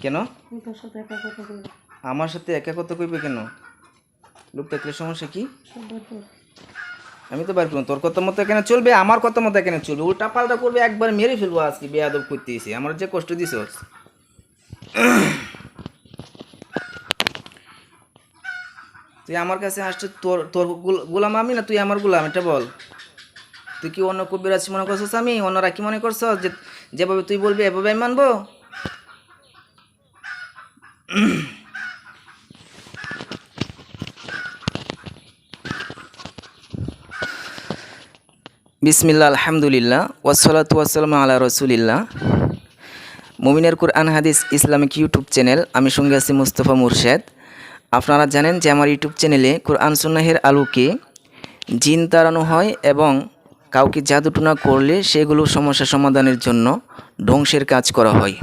কেন? আমার সাথে একা কথা কইবে কেন? লোক থাকলে সমস্যা কি? আমি তো বার করুন তোর কথা মতো এখানে চলবে আমার কথা মতো এখানে চলবে। উল্টা পাল্টা করবে একবার মেরে ফেলব আজকে বেয়াদব করতে এসে। আমার যে কষ্ট দিছে তুই আমার কাছে আসছে তোর তোর গুল- গোলাম আমি না তুই আমার গোলাম এটা বল। তুই কি অন্য কবিরাজ মনে করছিস আমি? অন্যরা কি মনে করছ যে যেভাবে তুই বলবি, এভাবে আমি মানবো? বিসমিল্লা আলহামদুলিল্লাহ ওয়াসালাতু ওয়াসালাম আলা রসুলিল্লাহ। মুমিনের কুরআন, হাদিস, ইসলামিক ইউটিউব চ্যানেল, আমি সঙ্গে আছি মুস্তফা মুরশেদ। আপনারা জানেন যে আমার ইউটিউব চ্যানেলে কোরআন, সুন্নাহের আলোকে জিন তাড়ানো হয় এবং কাউকে জাদুটুনা করলে সেগুলো সমস্যা সমাধানের জন্য ধ্বংসের কাজ করা হয়।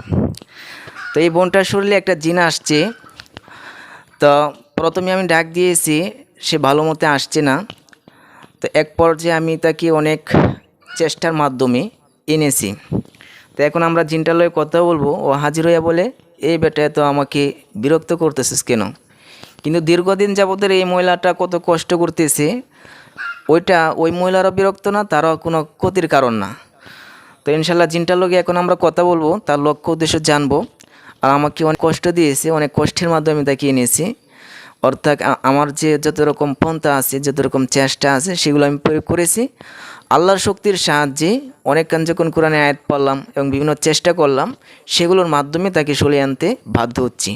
তো এই বোনটার শরীরে একটা জিন আসছে। তো প্রথমে আমি ডাক দিয়েছি, সে ভালো মতো আসছে না। তো এক পর্যায়ে আমি তাকে অনেক চেষ্টার মাধ্যমে এনেছি। তো এখন আমরা জিনটা লয়ে কথা বলব। ও হাজির হইয়া বলে, এই বেটায় তো আমাকে বিরক্ত করতেছিস কেন? কিন্তু দীর্ঘদিন যাবতের এই মহিলাটা কত কষ্ট করতেছে ওইটা ওই মহিলারও বিরক্ত না, তারও কোনো ক্ষতির কারণ না। তো ইনশাল্লাহ জিনটার লগে এখন আমরা কথা বলব, তার লক্ষ্য উদ্দেশ্য জানব। আর আমাকে অনেক কষ্ট দিয়েছে, অনেক কষ্টের মাধ্যমে তাকে এনেছি। অর্থাৎ আমার যে যত রকম পন্থা আছে, যত রকম চেষ্টা আছে, সেগুলো আমি প্রয়োগ করেছি। আল্লাহর শক্তির সাহায্যে অনেকক্ষণ যখন কোরআনে আয়াত পারলাম এবং বিভিন্ন চেষ্টা করলাম, সেগুলোর মাধ্যমে তাকে সরিয়ে আনতে বাধ্য হচ্ছি।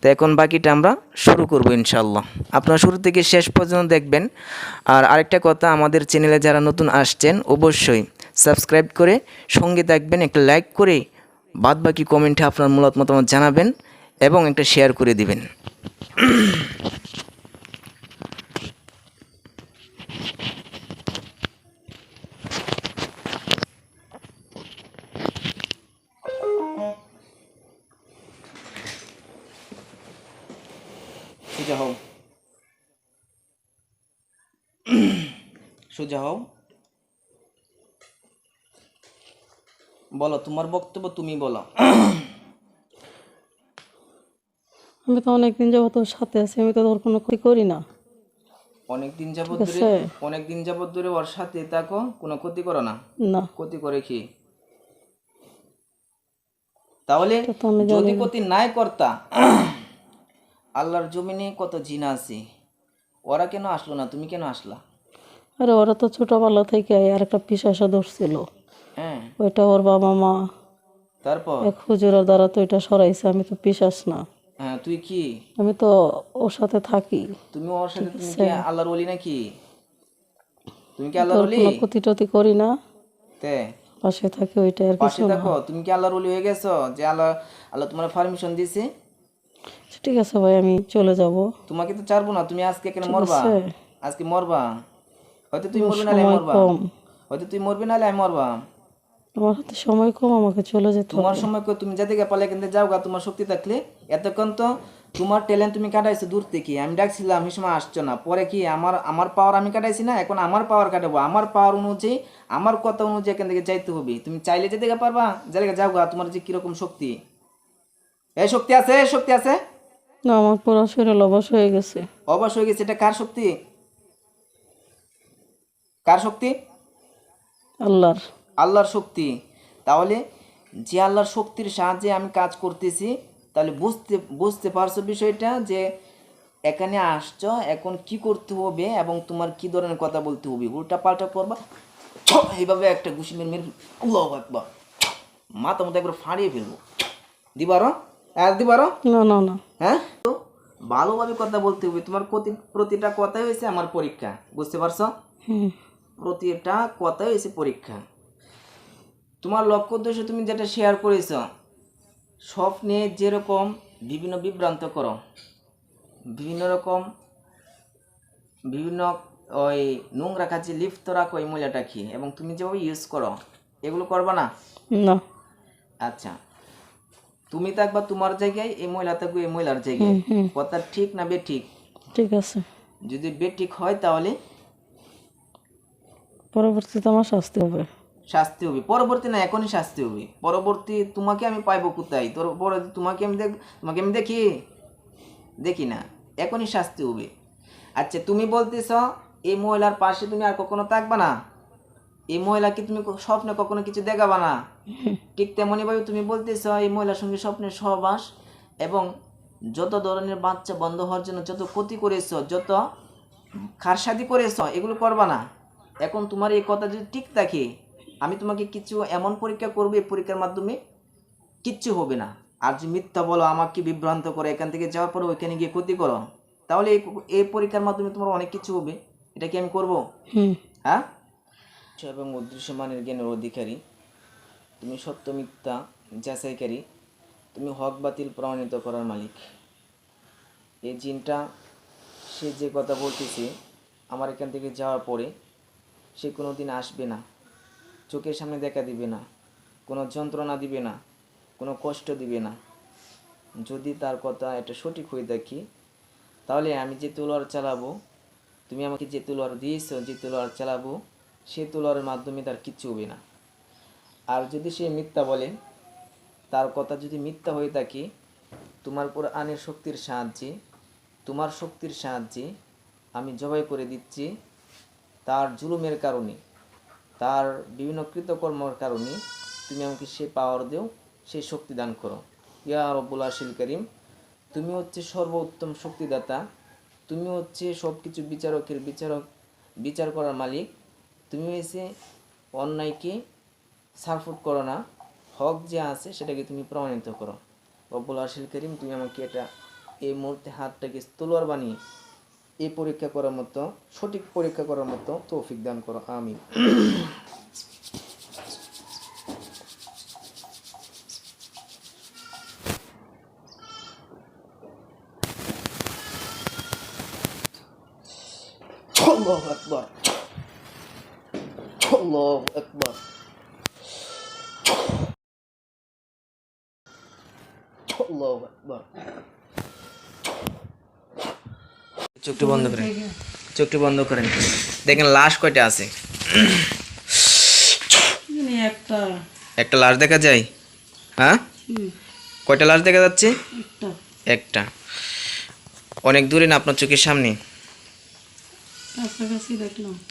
তো এখন বাকিটা আমরা শুরু করব ইনশাল্লাহ আপনারা শুরু থেকে শেষ পর্যন্ত দেখবেন। আর আরেকটা কথা, আমাদের চ্যানেলে যারা নতুন আসছেন, অবশ্যই সাবস্ক্রাইব করে সঙ্গে থাকবেন, একটা লাইক করে বাদ বাকি কমেন্টে আপনার মূলত মতামত জানাবেন এবং একটা শেয়ার করে দিবেন। সোজা হও। সোজা হও। বলো তোমার বক্তব্য তুমি বলো। আমি তো অনেকদিন যাব তোর সাথে আছি আমি তো তোর কোনো ক্ষতি করি না। অনেক দিন যাবত ধরে আছে। অনেক দিন যাবত ধরে ওর সাথে থাকো কোনো ক্ষতি করো না। না। ক্ষতি করে কি? তাহলে যদি ক্ষতি নাই করতা আল্লাহর জমিনে কত জিন আছে? ওরা কেন আসলো না? তুমি কেন আসলা? আরে ওরা তো ছোটবেলা থেকে আর একটা পিসাসা ধরছিল। হ্যাঁ। ওইটা ওর বাবা মা। তারপর? এক হুজুরের দ্বারা তো এটা সরাইছে আমি তো পিসাস না। হ্যাঁ তুই কি? আমি তো ওর সাথে থাকি। তুমি ওর সাথে তুমি কি আল্লাহর ওলি নাকি? তুমি কি আল্লাহর ওলি? কোনো ক্ষতি করি না। তে। পাশে থাকি ওইটা আর কিছু না। দেখো তুমি কি আল্লাহর ওলি হয়ে গেছো? যে আল্লাহ আল্লাহ তোমার পারমিশন দিয়েছে ঠিক আছে ভাই আমি চলে যাব। তোমাকে তো চারবো না তুমি আজকে কেন মরবা? আজকে মরবা। হয়তো তুই মরবি আমি মরবা। হয়তো তুই মরবি নাহলে আমি মরবা। আমার হাতে সময় কম আমাকে চলে যেতে তোমার সময় কই? তুমি যাতে পালে কিন্তু যাও গা তোমার শক্তি থাকলে। এতক্ষণ তো তোমার ট্যালেন্ট তুমি কাটাইছো দূর থেকে। আমি ডাকছিলাম এই সময় আসছো না। পরে কি আমার আমার পাওয়ার আমি কাটাইছি না? এখন আমার পাওয়ার কাটাবো। আমার পাওয়ার অনুযায়ী আমার কথা অনুযায়ী এখান থেকে যাইতে হবে। তুমি চাইলে যেতে পারবা যাতে যাও গা তোমার যে কীরকম শক্তি। এই শক্তি আছে শক্তি আছে। না আমার পুরো শরীর অবশ হয়ে গেছে। অবশ হয়ে গেছে এটা কার শক্তি? কার শক্তি? আল্লাহর। আল্লাহর শক্তি। তাহলে যে আল্লাহর শক্তির সাহায্যে আমি কাজ করতেছি তাহলে বুঝতে বুঝতে পারছ বিষয়টা যে এখানে আসছো এখন কি করতে হবে এবং তোমার কি ধরনের কথা বলতে হবে? উল্টা পাল্টা করবা এইভাবে একটা ঘুষি মেরে মেরে আল্লাহ একবার মাথা মতো একবার ফাঁড়িয়ে ফেলব। দিবারো দিবারো না না না। হ্যাঁ? তো ভালোভাবে কথা বলতে হবে। তোমার প্রতি প্রতিটা কথাই হয়েছে আমার পরীক্ষা বুঝতে পারছ? প্রতিটা কথাই হয়েছে পরীক্ষা। তোমার লক্ষ্য উদ্দেশ্য তুমি যেটা শেয়ার করেছ স্বপ্নে যেরকম বিভিন্ন বিভ্রান্ত করো বিভিন্ন রকম বিভিন্ন ওই নোংরা কাজে লিপ্ত রাখো এই মহিলাটা কি? এবং তুমি যেভাবে ইউজ করো এগুলো করবা না? না। আচ্ছা। তুমি থাকবা তোমার জায়গায় এই মহিলা থাকবে এই মহিলার জায়গায়। কথা ঠিক না বে ঠিক আছে। যদি বে ঠিক হয় তাহলে? পরবর্তীতে আমার শাস্তি হবে। শাস্তি হবে। পরবর্তী না এখনই শাস্তি হবে। পরবর্তী তোমাকে আমি পাইবো কোথায়? তোর পরে তোমাকে আমি দেখ তোমাকে আমি দেখি? দেখি না। এখনই শাস্তি হবে। আচ্ছা তুমি বলতেছ এই মহিলার পাশে তুমি আর কখনো থাকবা না? এই মহিলাকে তুমি স্বপ্নে কখনো কিছু দেখাবা না। ঠিক তেমনইভাবে তুমি বলতেছ এই মহিলার সঙ্গে স্বপ্নের সহবাস এবং যত ধরনের বাচ্চা বন্ধ হওয়ার জন্য যত ক্ষতি করেছ যত খারসাদি করেছ এগুলো করবা না। এখন তোমার এই কথা যদি ঠিক থাকে আমি তোমাকে কিছু এমন পরীক্ষা করব এই পরীক্ষার মাধ্যমে কিচ্ছু হবে না। আর যদি মিথ্যা বলো আমাকে বিভ্রান্ত করো এখান থেকে যাওয়ার পরে ওইখানে গিয়ে ক্ষতি করো তাহলে এই এই পরীক্ষার মাধ্যমে তোমার অনেক কিছু হবে। এটা কি আমি করব? হ্যাঁ? এবং অদৃশ্যমানের জ্ঞানের অধিকারী। তুমি সত্য, মিথ্যা, যাচাইকারী। তুমি হক, বাতিল, প্রমাণিত করার মালিক। এই জিনটা, সে যে কথা বলতেছে, আমার এখান থেকে যাওয়ার পরে সে কোনো দিন আসবে না। চোখের সামনে দেখা দিবে না। কোনো যন্ত্রণা দিবে না। কোনো কষ্ট দিবে না। যদি তার কথা এটা সঠিক হয়ে থাকি তাহলে আমি যে তলোয়ার চালাবো, তুমি আমাকে যে তলোয়ার দিয়েছ, যে তলোয়ার চালাবো সেই তলোয়ারের মাধ্যমে তার কিচ্ছু হবে না। আর যদি সে মিথ্যা বলে, তার কথা যদি মিথ্যা হয়ে থাকে, তোমার উপর আনের শক্তির সাহায্যে, তোমার শক্তির সাহায্যে আমি জবাই করে দিচ্ছি তার জুলুমের কারণে, তার বিভিন্ন কৃতকর্মের কারণে তুমি আমাকে সে পাওয়ার দেও সেই শক্তি দান করো। ইয়া রব্বুল আশিল করিম, তুমি হচ্ছে সর্বোত্তম শক্তিদাতা, তুমি হচ্ছে সব কিছু বিচারকের বিচারক, বিচার করার মালিক তুমি হয়েছে অন্যায়কে সারফুট করো না। হক যে আছে সেটাকে তুমি প্রমাণিত করো। রব্বুল আশিল করিম, তুমি আমাকে এটা এই মুহূর্তে হাতটাকে তলোয়ার বানিয়ে এই পরীক্ষা করার মতো, সঠিক পরীক্ষা করার মতো তৌফিক দান করো। আমি আল্লাহু আকবার আল্লাহু আকবার আল্লাহু আকবার চোখটি বন্ধ করেন। চোখটি বন্ধ করেন। দেখেন লাশ কয়টা আছে? একটা। একটা লাশ দেখা যায়? হ্যাঁ? কয়টা লাশ দেখা যাচ্ছে? একটা। একটা। অনেক দূরে না আপনার চোখের সামনে?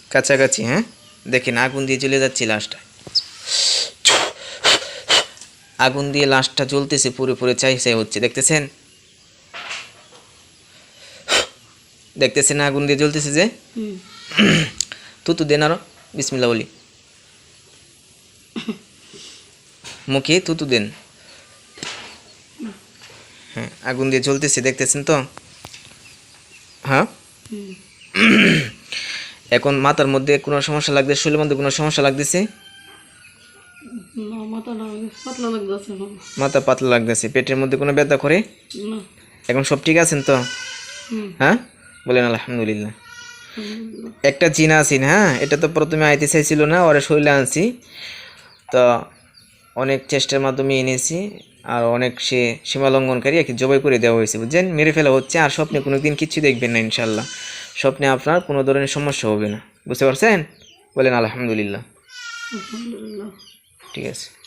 কাছাকাছি হ্যাঁ? দেখেন আগুন দিয়ে জ্বলে যাচ্ছে লাশটা। আগুন দিয়ে লাশটা জ্বলতেছে পুরো পুরো চাই চাই হচ্ছে দেখতেছেন? দেখতেছেন আগুন দিয়ে জ্বলতেছে যে? হুম। তুতু দেন আরও বিসমিল্লা বলি। মুখে তুতু দেন। হ্যাঁ আগুন দিয়ে জ্বলতেছে দেখতেছেন তো? হ্যাঁ? এখন মাথার মধ্যে কোনো সমস্যা লাগতেছে শরীরের মধ্যে কোনো সমস্যা লাগতেছে? মাথা পাতলা লাগতেছে পেটের মধ্যে কোনো ব্যথা করে? এখন সব ঠিক আছেন তো? হ্যাঁ? বলেন আলহামদুলিল্লাহ। একটা জিন আছিন হ্যাঁ? এটা তো প্রথমে আইতে চাইছিল না ওরা শরীরে আনছি। তো অনেক চেষ্টার মাধ্যমে এনেছি আর অনেক সে সীমা লঙ্ঘনকারী আর কি জবাই করে দেওয়া হয়েছে বুঝছেন? মেরে ফেলা হচ্ছে আর স্বপ্নে কোনো দিন কিচ্ছু দেখবেন না ইনশাল্লাহ স্বপ্নে আপনার কোনো ধরনের সমস্যা হবে না। বুঝতে পারছেন? বলেন আলহামদুলিল্লাহ। আলহামদুলিল্লাহ। ঠিক আছে।